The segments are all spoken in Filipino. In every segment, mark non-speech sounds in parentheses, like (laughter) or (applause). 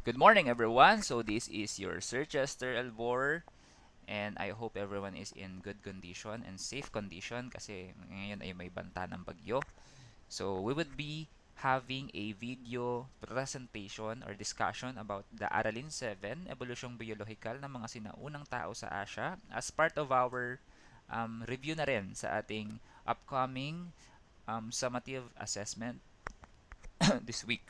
Good morning, everyone. So this is your Sir Chester Elbor, and I hope everyone is in good condition and safe condition kasi ngayon ay may banta ng bagyo. So we would be having a video presentation or discussion about the Aralin 7, Evolusyong Biyolohikal ng mga sinaunang tao sa Asia as part of our um, review na rin sa ating upcoming um, summative assessment (coughs) this week.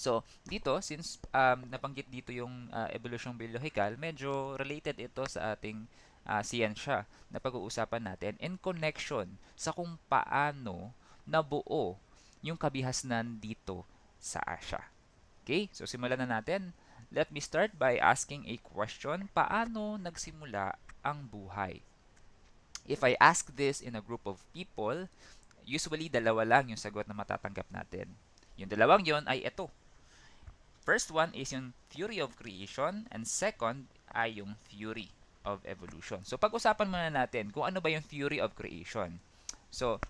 So, dito, since um, nabanggit dito yung uh, evolusyong biological, medyo related ito sa ating uh, siyensya na pag-uusapan natin in connection sa kung paano nabuo yung kabihasnan dito sa Asia. Okay, so simulan na natin. Let me start by asking a question. Paano nagsimula ang buhay? If I ask this in a group of people, usually dalawa lang yung sagot na matatanggap natin. Yung dalawang yon ay ito First one is yung theory of creation and second ay yung theory of evolution. So pag-usapan muna natin kung ano ba yung theory of creation. So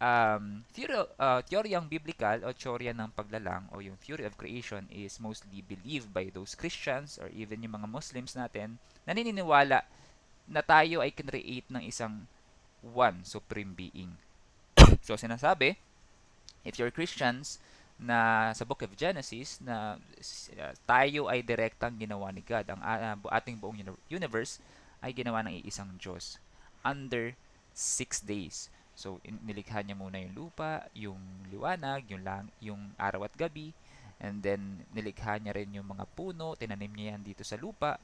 um, theory, uh, teoryang biblical o teorya ng paglalang o yung theory of creation is mostly believed by those Christians or even yung mga Muslims natin na naniniwala na tayo ay create ng isang one supreme being. (coughs) so sinasabi, if you're Christians, na sa Book of Genesis na uh, tayo ay direktang ginawa ni God. Ang uh, ating buong universe ay ginawa ng iisang Diyos under 6 days. So, nilikha niya muna yung lupa, yung liwanag, yung, lang, yung araw at gabi, and then nilikha niya rin yung mga puno, tinanim niya yan dito sa lupa,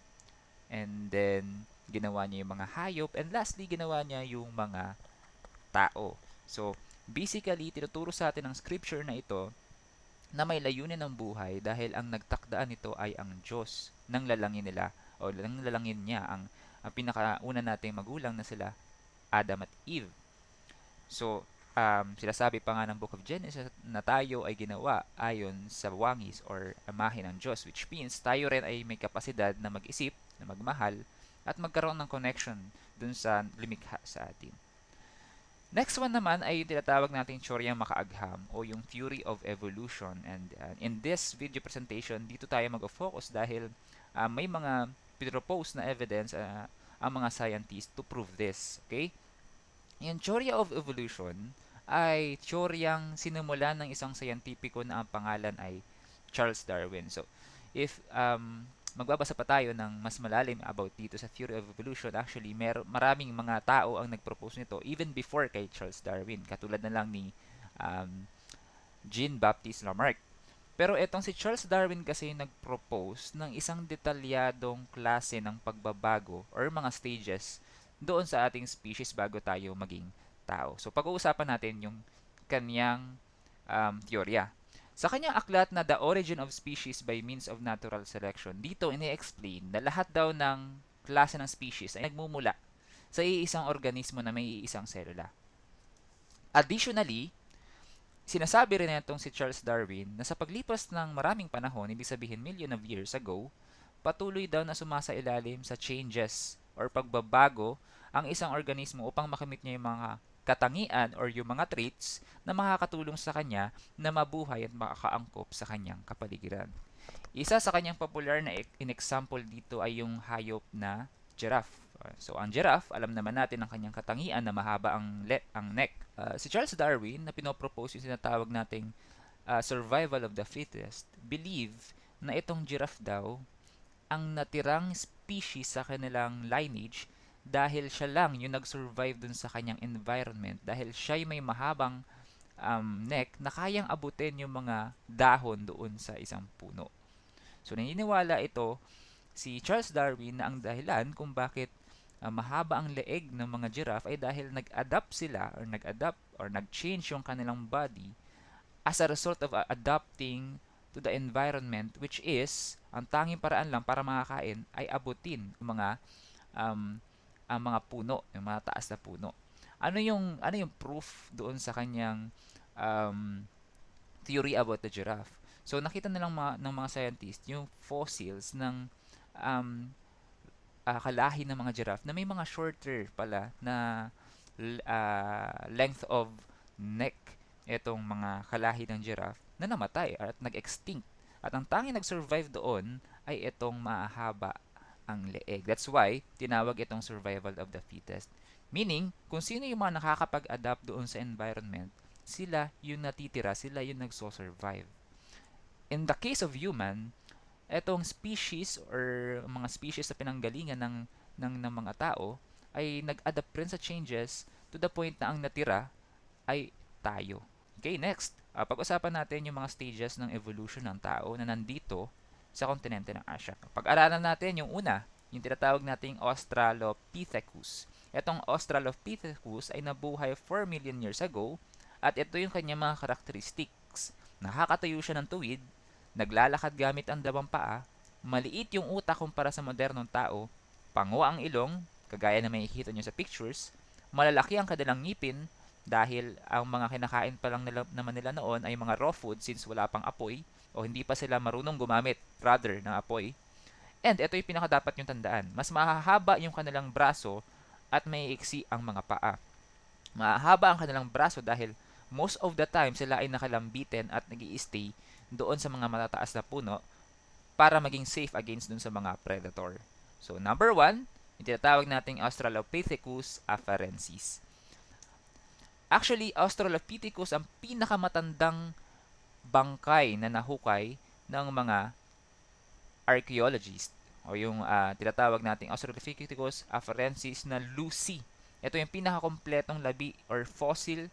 and then ginawa niya yung mga hayop, and lastly, ginawa niya yung mga tao. So, basically, tinuturo sa atin ng scripture na ito na may layunin ng buhay dahil ang nagtakdaan nito ay ang Diyos ng lalangin nila o ng lalangin niya ang, ang pinakauna nating magulang na sila Adam at Eve. So, um, sila sabi pa nga ng Book of Genesis na tayo ay ginawa ayon sa wangis or amahin ng Diyos which means tayo rin ay may kapasidad na mag-isip, na magmahal at magkaroon ng connection dun sa lumikha sa atin. Next one naman ay tinatawag nating teoryang makaagham o yung theory of evolution. And uh, in this video presentation, dito tayo mag-focus dahil uh, may mga pinropose na evidence uh, ang mga scientists to prove this. Okay? Yung theory of evolution ay teoryang sinumulan ng isang scientifico na ang pangalan ay Charles Darwin. So, if um, magbabasa pa tayo ng mas malalim about dito sa theory of evolution, actually, mer maraming mga tao ang nag-propose nito even before kay Charles Darwin. Katulad na lang ni um, Jean-Baptiste Lamarck. Pero etong si Charles Darwin kasi nag-propose ng isang detalyadong klase ng pagbabago or mga stages doon sa ating species bago tayo maging tao. So pag-uusapan natin yung kanyang um, teorya. Sa kanyang aklat na The Origin of Species by Means of Natural Selection, dito ini-explain na lahat daw ng klase ng species ay nagmumula sa iisang organismo na may iisang selula. Additionally, sinasabi rin itong si Charles Darwin na sa paglipas ng maraming panahon, ibig sabihin million of years ago, patuloy daw na sumasa ilalim sa changes or pagbabago ang isang organismo upang makamit niya yung mga katangian or yung mga traits na makakatulong sa kanya na mabuhay at makakaangkop sa kanyang kapaligiran. Isa sa kanyang popular na in-example dito ay yung hayop na giraffe. So ang giraffe, alam naman natin ang kanyang katangian na mahaba ang le- ang neck. Uh, si Charles Darwin na pinopropose yung sinatawag nating uh, survival of the fittest, believe na itong giraffe daw ang natirang species sa kanilang lineage dahil siya lang yung nag-survive dun sa kanyang environment dahil siya yung may mahabang um, neck na kayang abutin yung mga dahon doon sa isang puno. So naniniwala ito si Charles Darwin na ang dahilan kung bakit uh, mahaba ang leeg ng mga giraffe ay dahil nag-adapt sila or nag-adapt or nag-change yung kanilang body as a result of uh, adapting to the environment which is ang tanging paraan lang para makakain ay abutin mga um, ang mga puno, yung mga taas na puno. Ano yung ano yung proof doon sa kanyang um, theory about the giraffe? So nakita nilang mga, ng mga scientists yung fossils ng um, uh, kalahi ng mga giraffe na may mga shorter pala na uh, length of neck itong mga kalahi ng giraffe na namatay at nag-extinct At ang tanging nag-survive doon ay itong mahaba ang leeg. That's why tinawag itong survival of the fittest. Meaning, kung sino yung mga nakakapag-adapt doon sa environment, sila yung natitira, sila yung nagso-survive. In the case of human, etong species or mga species na pinanggalingan ng, ng, ng mga tao ay nag-adapt rin sa changes to the point na ang natira ay tayo. Okay, next. Uh, pag-usapan natin yung mga stages ng evolution ng tao na nandito sa kontinente ng Asia. Pag-aralan natin yung una, yung tinatawag nating Australopithecus. Itong Australopithecus ay nabuhay 4 million years ago at ito yung kanyang mga characteristics. Nakakatayo siya ng tuwid, naglalakad gamit ang dalawang paa, maliit yung utak kumpara sa modernong tao, pango ang ilong, kagaya na makikita nyo sa pictures, malalaki ang kanilang ngipin dahil ang mga kinakain pa lang nila, naman nila noon ay mga raw food since wala pang apoy o hindi pa sila marunong gumamit rather ng apoy. And ito yung pinaka dapat yung tandaan. Mas mahahaba yung kanilang braso at may iksi ang mga paa. Mahahaba ang kanilang braso dahil most of the time sila ay nakalambitin at nag stay doon sa mga matataas na puno para maging safe against dun sa mga predator. So number one, yung tinatawag nating Australopithecus afarensis. Actually, Australopithecus ang pinakamatandang bangkay na nahukay ng mga archaeologist o yung uh, tinatawag nating Australopithecus afarensis na Lucy. Ito yung pinakakompletong labi or fossil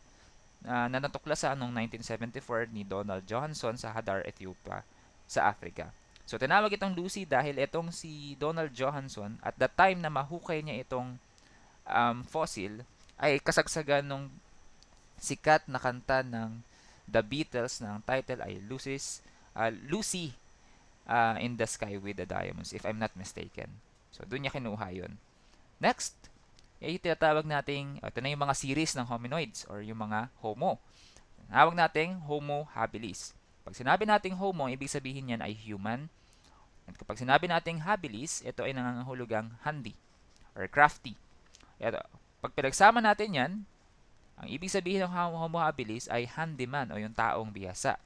uh, na natuklasan noong 1974 ni Donald Johansson sa Hadar, Ethiopia sa Africa. So tinawag itong Lucy dahil itong si Donald Johansson at the time na mahukay niya itong um, fossil ay kasagsagan nung sikat na kanta ng The Beatles na ang title ay Lucy's, uh, Lucy uh, in the Sky with the Diamonds, if I'm not mistaken. So, doon niya kinuha yun. Next, ay tinatawag nating, ito na yung mga series ng hominoids or yung mga homo. Tinawag nating Homo habilis. Pag sinabi nating Homo, ibig sabihin niyan ay human. At kapag sinabi nating habilis, ito ay nangangahulugang handy or crafty. Ito, pag pinagsama natin yan, ang ibig sabihin ng Homo habilis ay handyman o yung taong bihasa.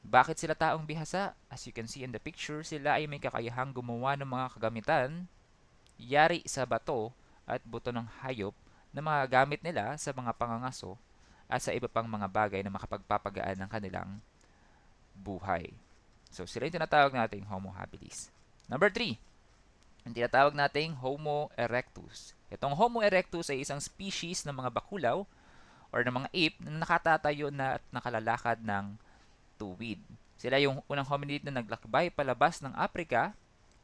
Bakit sila taong bihasa? As you can see in the picture, sila ay may kakayahang gumawa ng mga kagamitan yari sa bato at buto ng hayop na mga gamit nila sa mga pangangaso at sa iba pang mga bagay na makapagpapagaan ng kanilang buhay. So, sila yung tinatawag nating Homo habilis. Number 3, ang tinatawag nating Homo erectus. Itong Homo erectus ay isang species ng mga bakulaw or ng mga ape na nakatatayo na at nakalalakad ng tuwid. Sila yung unang hominid na naglakbay palabas ng Africa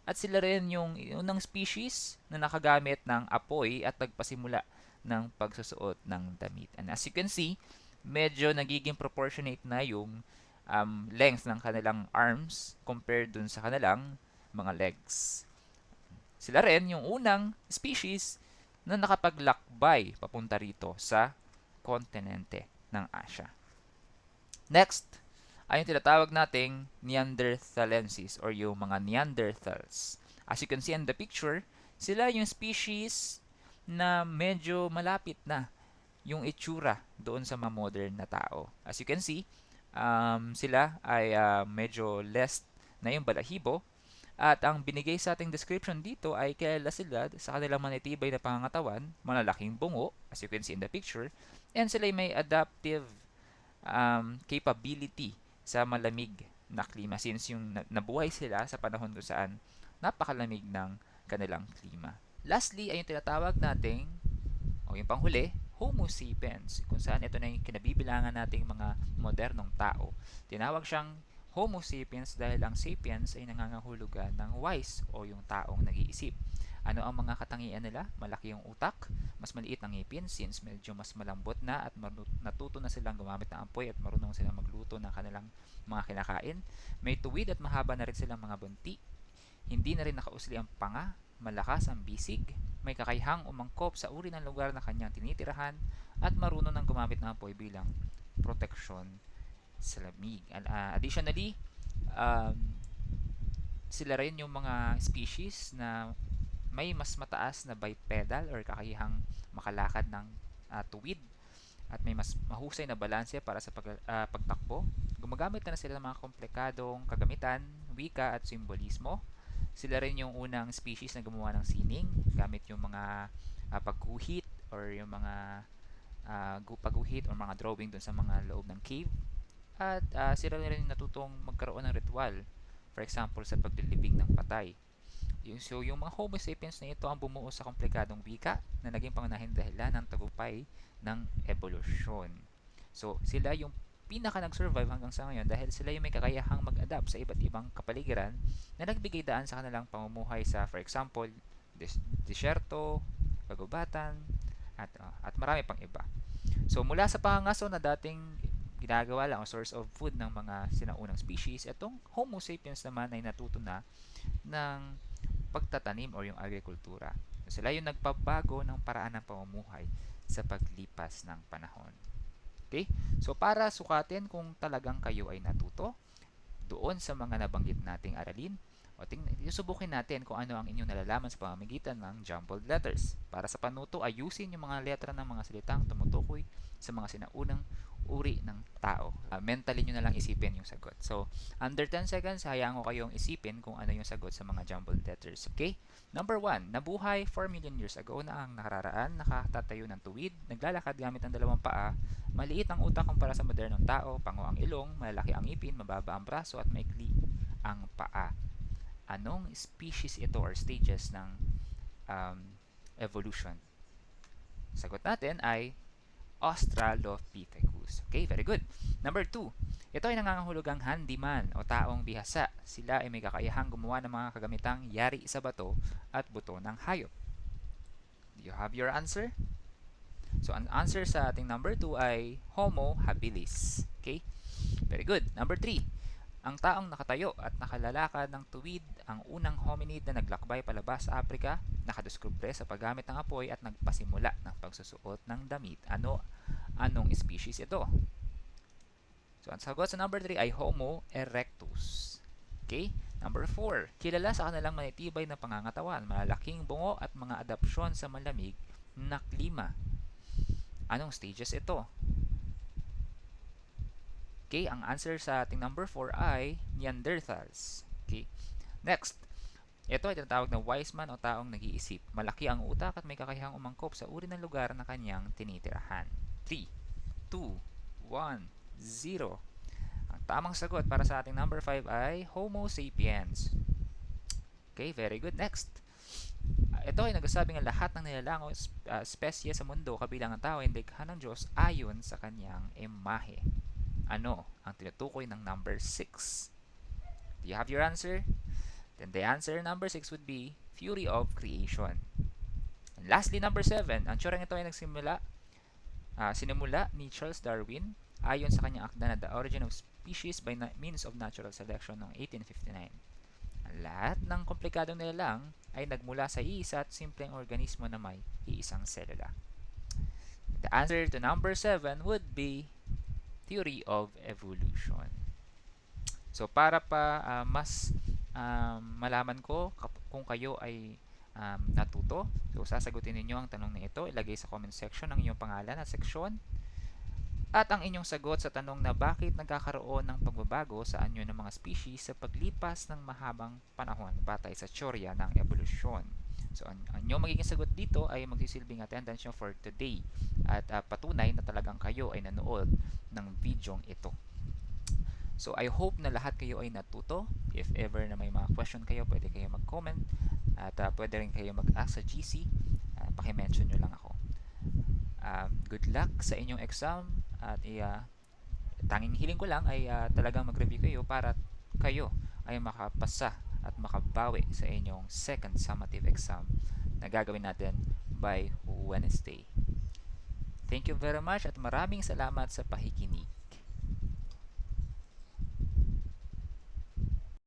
at sila rin yung unang species na nakagamit ng apoy at nagpasimula ng pagsusuot ng damit. And as you can see, medyo nagiging proportionate na yung um, length ng kanilang arms compared dun sa kanilang mga legs. Sila rin yung unang species na nakapaglakbay papunta rito sa kontinente ng Asia. Next, ay yung tinatawag nating Neanderthalensis or yung mga Neanderthals. As you can see in the picture, sila yung species na medyo malapit na yung itsura doon sa mga modern na tao. As you can see, um, sila ay uh, medyo less na yung balahibo at ang binigay sa ating description dito ay kilala sila sa kanilang manitibay na pangangatawan, malalaking bungo, as you can see in the picture, And sila may adaptive um, capability sa malamig na klima since yung nabuhay sila sa panahon kung saan napakalamig ng kanilang klima. Lastly ay yung tinatawag nating o yung panghuli, Homo sapiens, kung saan ito na yung kinabibilangan nating mga modernong tao. Tinawag siyang Homo sapiens dahil ang sapiens ay nangangahulugan ng wise o yung taong nag-iisip. Ano ang mga katangian nila? Malaki yung utak, mas maliit ang ngipin since medyo mas malambot na at natuto na silang gumamit ng apoy at marunong silang magluto ng kanilang mga kinakain. May tuwid at mahaba na rin silang mga bunti. Hindi na rin nakausli ang panga, malakas ang bisig, may kakayahang umangkop sa uri ng lugar na kanyang tinitirahan at marunong nang gumamit ng apoy bilang proteksyon sa lamig. Uh, additionally, um, sila rin yung mga species na may mas mataas na bipedal or kakayahang makalakad ng uh, tuwid at may mas mahusay na balanse para sa pag, uh, pagtakbo gumagamit na, na sila ng mga komplikadong kagamitan, wika at simbolismo. Sila rin yung unang species na gumawa ng sining gamit yung mga uh, pagguhit or yung mga uh, pagguhit or mga drawing dun sa mga loob ng cave. At uh, sila rin natutong magkaroon ng ritual. For example, sa paglilibing ng patay. Yung, so, yung mga Homo sapiens na ito ang bumuo sa komplikadong wika na naging pangunahing dahilan ng tagumpay ng evolusyon. So, sila yung pinaka nag-survive hanggang sa ngayon dahil sila yung may kakayahang mag-adapt sa iba't ibang kapaligiran na nagbigay daan sa kanilang pamumuhay sa, for example, des- disyerto, kagubatan, at, uh, at marami pang iba. So, mula sa pangangaso na dating ginagawa lang o source of food ng mga sinaunang species, itong Homo sapiens naman ay natuto na ng pagtatanim o yung agrikultura. So, sila yung nagpabago ng paraan ng pamumuhay sa paglipas ng panahon. Okay? So, para sukatin kung talagang kayo ay natuto doon sa mga nabanggit nating aralin, o ting subukin natin kung ano ang inyong nalalaman sa pamamagitan ng jumbled letters. Para sa panuto, ayusin yung mga letra ng mga salitang tumutukoy sa mga sinaunang uri ng tao. Uh, mentally nyo na lang isipin yung sagot. So, under 10 seconds, hayaan ko kayong isipin kung ano yung sagot sa mga jumbled letters. Okay? Number 1, nabuhay 4 million years ago na ang nakararaan, nakatatayo ng tuwid, naglalakad gamit ng dalawang paa, maliit ang utak kumpara sa modernong tao, pango ang ilong, malalaki ang ipin, mababa ang braso at maikli ang paa. Anong species ito or stages ng um, evolution? Sagot natin ay Australopithecus. Okay, very good. Number 2. Ito ay nangangahulugang handyman o taong bihasa. Sila ay may kakayahang gumawa ng mga kagamitang yari sa bato at buto ng hayop. Do you have your answer? So, ang answer sa ating number 2 ay Homo habilis. Okay? Very good. Number 3. Ang taong nakatayo at nakalalakad ng tuwid ang unang hominid na naglakbay palabas sa Africa, nakadeskubre sa paggamit ng apoy at nagpasimula ng pagsusuot ng damit. Ano anong species ito? So, ang sagot sa number 3 ay Homo erectus. Okay? Number 4. Kilala sa kanilang manitibay na pangangatawan, malalaking bungo at mga adapsyon sa malamig na klima. Anong stages ito? Okay, ang answer sa ating number 4 ay Neanderthals. Okay. Next, ito ay tinatawag na wise man o taong nag-iisip. Malaki ang utak at may kakayahang umangkop sa uri ng lugar na kanyang tinitirahan. 3, 2, 1, 0. Ang tamang sagot para sa ating number 5 ay Homo sapiens. Okay, very good. Next. Ito ay nagsasabing ang lahat ng nilalang o uh, spesye sa mundo kabilang ang tao ay likha ng Diyos ayon sa kanyang imahe ano ang tinutukoy ng number 6? Do you have your answer? Then the answer number 6 would be Fury of Creation. And lastly, number 7. Ang tsurang ito ay nagsimula, uh, sinimula ni Charles Darwin ayon sa kanyang akda na The Origin of Species by Means of Natural Selection ng 1859. Ang lahat ng komplikadong nilalang ay nagmula sa iisa at simpleng organismo na may iisang selula. The answer to number 7 would be theory of evolution. So para pa uh, mas um, malaman ko kung kayo ay um, natuto, so sasagutin ninyo ang tanong na ito, ilagay sa comment section ang inyong pangalan at seksyon at ang inyong sagot sa tanong na bakit nagkakaroon ng pagbabago sa anyo ng mga species sa paglipas ng mahabang panahon batay sa teorya ng evolusyon. So, ang, ang inyong magiging sagot dito ay magsisilbing attendance nyo for today at uh, patunay na talagang kayo ay nanood ng video ito. So, I hope na lahat kayo ay natuto. If ever na may mga question kayo, pwede kayo mag-comment at uh, pwede rin kayo mag-ask sa GC. Uh, pakimention nyo lang ako. Uh, good luck sa inyong exam at uh, tanging hiling ko lang ay uh, talagang mag-review kayo para kayo ay makapasa at makabawi sa inyong second summative exam na gagawin natin by Wednesday. Thank you very much at maraming salamat sa pakikinig.